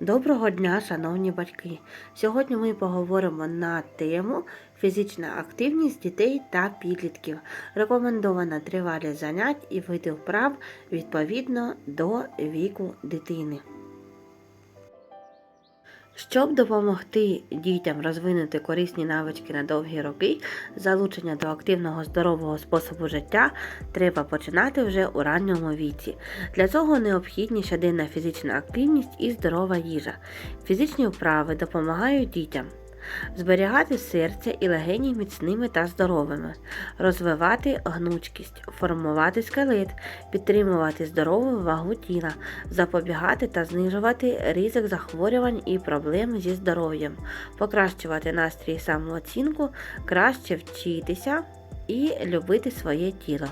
Доброго дня, шановні батьки! Сьогодні ми поговоримо на тему фізична активність дітей та підлітків. Рекомендована тривалість занять і види вправ відповідно до віку дитини. Щоб допомогти дітям розвинути корисні навички на довгі роки, залучення до активного здорового способу життя треба починати вже у ранньому віці. Для цього необхідні щоденна фізична активність і здорова їжа. Фізичні вправи допомагають дітям зберігати серце і легені міцними та здоровими, розвивати гнучкість, формувати скелет, підтримувати здорову вагу тіла, запобігати та знижувати ризик захворювань і проблем зі здоров'ям, покращувати настрій самооцінку, краще вчитися і любити своє тіло.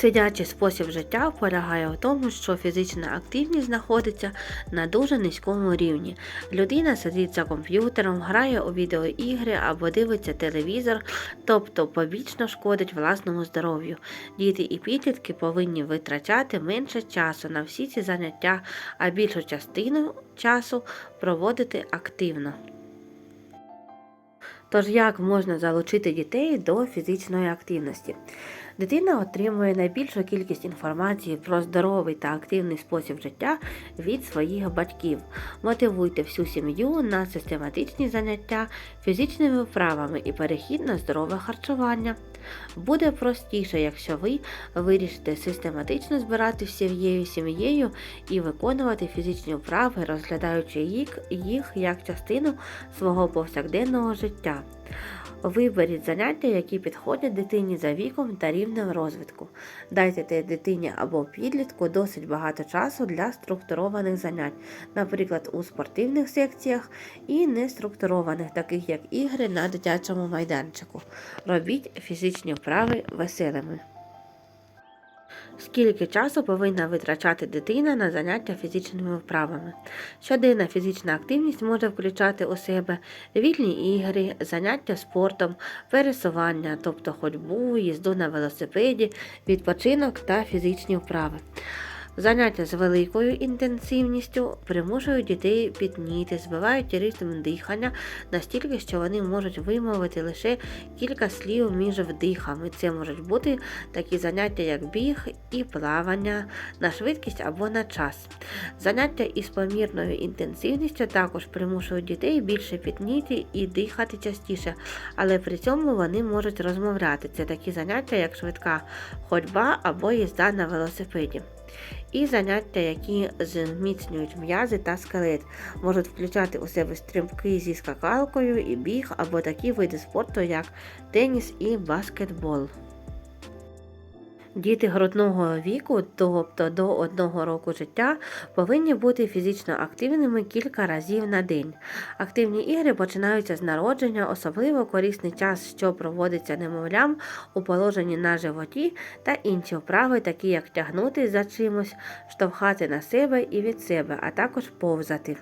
Сидячий спосіб життя полягає в тому, що фізична активність знаходиться на дуже низькому рівні. Людина сидить за комп'ютером, грає у відеоігри або дивиться телевізор, тобто побічно шкодить власному здоров'ю. Діти і підлітки повинні витрачати менше часу на всі ці заняття, а більшу частину часу проводити активно. Тож як можна залучити дітей до фізичної активності? Дитина отримує найбільшу кількість інформації про здоровий та активний спосіб життя від своїх батьків. Мотивуйте всю сім'ю на систематичні заняття фізичними вправами і перехід на здорове харчування. Буде простіше, якщо ви вирішите систематично збирати всією сім'єю і виконувати фізичні вправи, розглядаючи їх, як частину свого повсякденного життя. Виберіть заняття, які підходять дитині за віком та рівнем розвитку. Дайте дитині або підлітку досить багато часу для структурованих занять, наприклад, у спортивних секціях і неструктурованих, таких як ігри на дитячому майданчику. Робіть фізичні вправи веселими. Скільки часу повинна витрачати дитина на заняття фізичними вправами? Щоденна фізична активність може включати у себе вільні ігри, заняття спортом, пересування, тобто ходьбу, їзду на велосипеді, відпочинок та фізичні вправи. Заняття з великою інтенсивністю примушують дітей пітніти, збивають ритм дихання настільки, що вони можуть вимовити лише кілька слів між вдихами. Це можуть бути такі заняття, як біг і плавання на швидкість або на час. Заняття із помірною інтенсивністю також примушують дітей більше пітніти і дихати частіше, але при цьому вони можуть розмовляти. Це такі заняття, як швидка ходьба або їзда на велосипеді. І заняття, які зміцнюють м'язи та скелет, можуть включати у себе стрибки зі скакалкою і біг або такі види спорту, як теніс і баскетбол. Діти грудного віку, тобто до одного року життя, повинні бути фізично активними кілька разів на день. Активні ігри починаються з народження, особливо корисний час, що проводиться немовлям у положенні на животі, та інші вправи, такі як тягнути за чимось, штовхати на себе і від себе, а також повзати.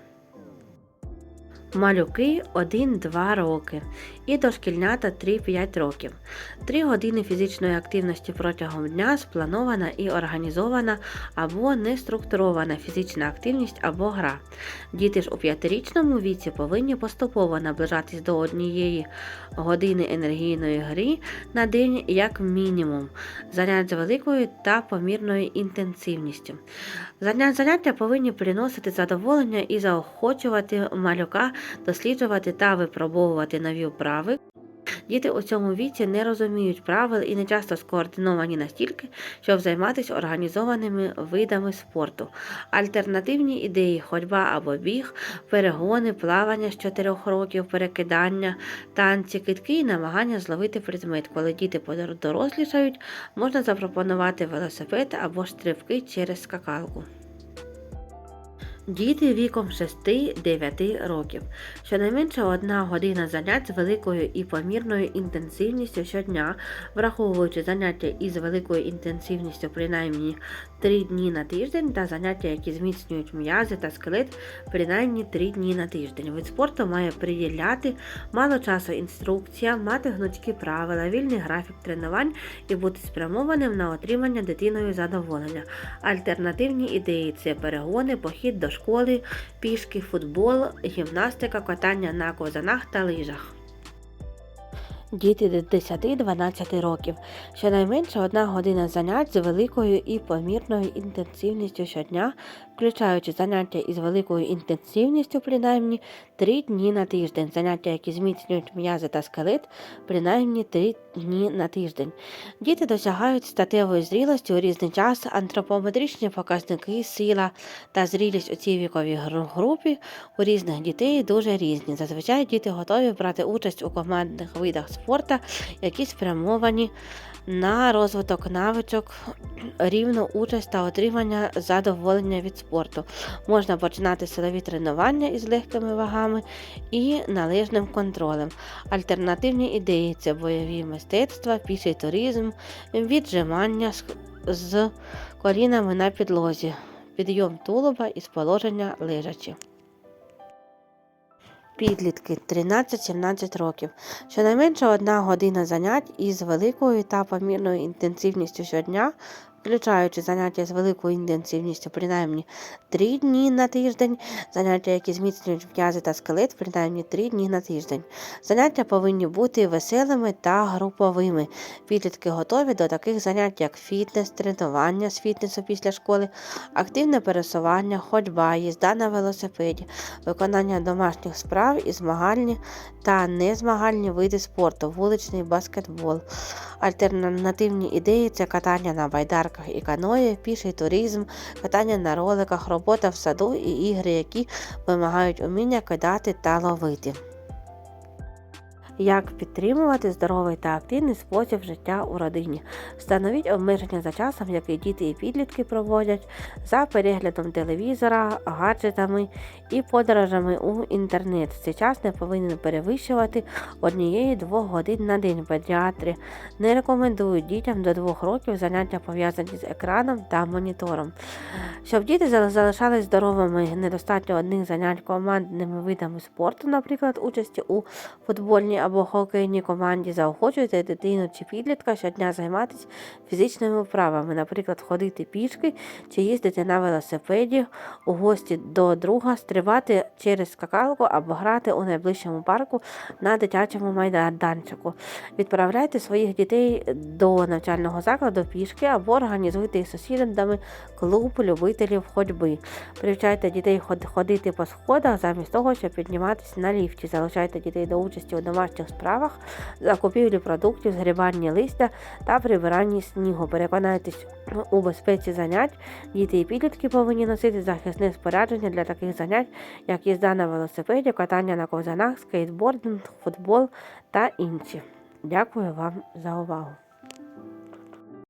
Малюки 1-2 роки і дошкільнята 3-5 років. 3 години фізичної активності протягом дня спланована і організована або неструктурована фізична активність або гра. Діти ж у 5-річному віці повинні поступово наближатись до однієї години енергійної гри на день як мінімум, занять з великою та помірною інтенсивністю. Заняття повинні приносити задоволення і заохочувати малюка досліджувати та випробовувати нові вправи. Діти у цьому віці не розуміють правил і не часто скоординовані настільки, щоб займатися організованими видами спорту. Альтернативні ідеї ходьба або біг, перегони, плавання з 4 років, перекидання, танці, китки і намагання зловити предмет. Коли діти подорослішають, можна запропонувати велосипед або стрибки через скакалку. Діти віком 6-9 років. Щонайменше одна година занять з великою і помірною інтенсивністю щодня, враховуючи заняття із великою інтенсивністю принаймні 3 дні на тиждень та заняття, які зміцнюють м'язи та скелет принаймні 3 дні на тиждень. Вид спорту має приділяти мало часу інструкція, мати гнучкі правила, вільний графік тренувань і бути спрямованим на отримання дитиною задоволення. Альтернативні ідеї це перегони, похід до школи, пішки, футбол, гімнастика, катання на козанах та лижах. Діти до 10-12 років. Щонайменше одна година занять з великою і помірною інтенсивністю щодня, включаючи заняття із великою інтенсивністю, принаймні 3 дні на тиждень, заняття, які зміцнюють м'язи та скелет, принаймні 3 дні на тиждень. Діти досягають статевої зрілості у різний час, антропометричні показники, сила та зрілість у цій віковій групі у різних дітей дуже різні. Зазвичай діти готові брати участь у командних видах спорту, які спрямовані на розвиток навичок, рівну участь та отримання задоволення від спорту. Можна починати силові тренування із легкими вагами і належним контролем. Альтернативні ідеї це бойові мистецтва, піший туризм, віджимання з- колінами на підлозі, підйом тулуба із положення лежачи. Підлітки 13-17 років. Щонайменше одна година занять із великою та помірною інтенсивністю щодня, включаючи заняття з великою інтенсивністю принаймні 3 дні на тиждень, заняття, які зміцнюють м'язи та скелет, принаймні 3 дні на тиждень. Заняття повинні бути веселими та груповими. Підлітки готові до таких занять, як фітнес, тренування з фітнесу після школи, активне пересування, ходьба, їзда на велосипеді, виконання домашніх справ і змагальні та незмагальні види спорту, вуличний баскетбол. Альтернативні ідеї це катання на байдарках і каної, піший туризм, катання на роликах, робота в саду і ігри, які вимагають уміння кидати та ловити. Як підтримувати здоровий та активний спосіб життя у родині? Встановіть обмеження за часом, який діти і підлітки проводять за переглядом телевізора, гаджетами і подорожами у інтернет. Цей час не повинен перевищувати однієї-двох годин на день. Педіатри не рекомендують дітям до двох років заняття пов'язані з екраном та монітором. Щоб діти залишались здоровими, недостатньо одних занять командними видами спорту, наприклад, участі у футбольній або хокейній команді, заохочуйте дитину чи підлітка щодня займатися фізичними вправами, наприклад, ходити пішки чи їздити на велосипеді у гості до друга, стрибати через скакалку або грати у найближчому парку на дитячому майданчику. Відправляйте своїх дітей до навчального закладу пішки або організуйте із сусідами клуб любителів ходьби. Привчайте дітей ход- ходити по сходах замість того, щоб підніматися на ліфті. Залучайте дітей до участі у домашніх справах, закупівлі продуктів, згрібанні листя та прибиранні снігу. Переконайтесь у безпеці занять. Діти і підлітки повинні носити захисне спорядження для таких занять, як їзда на велосипеді, катання на ковзанах, скейтбординг, футбол та інші. Дякую вам за увагу.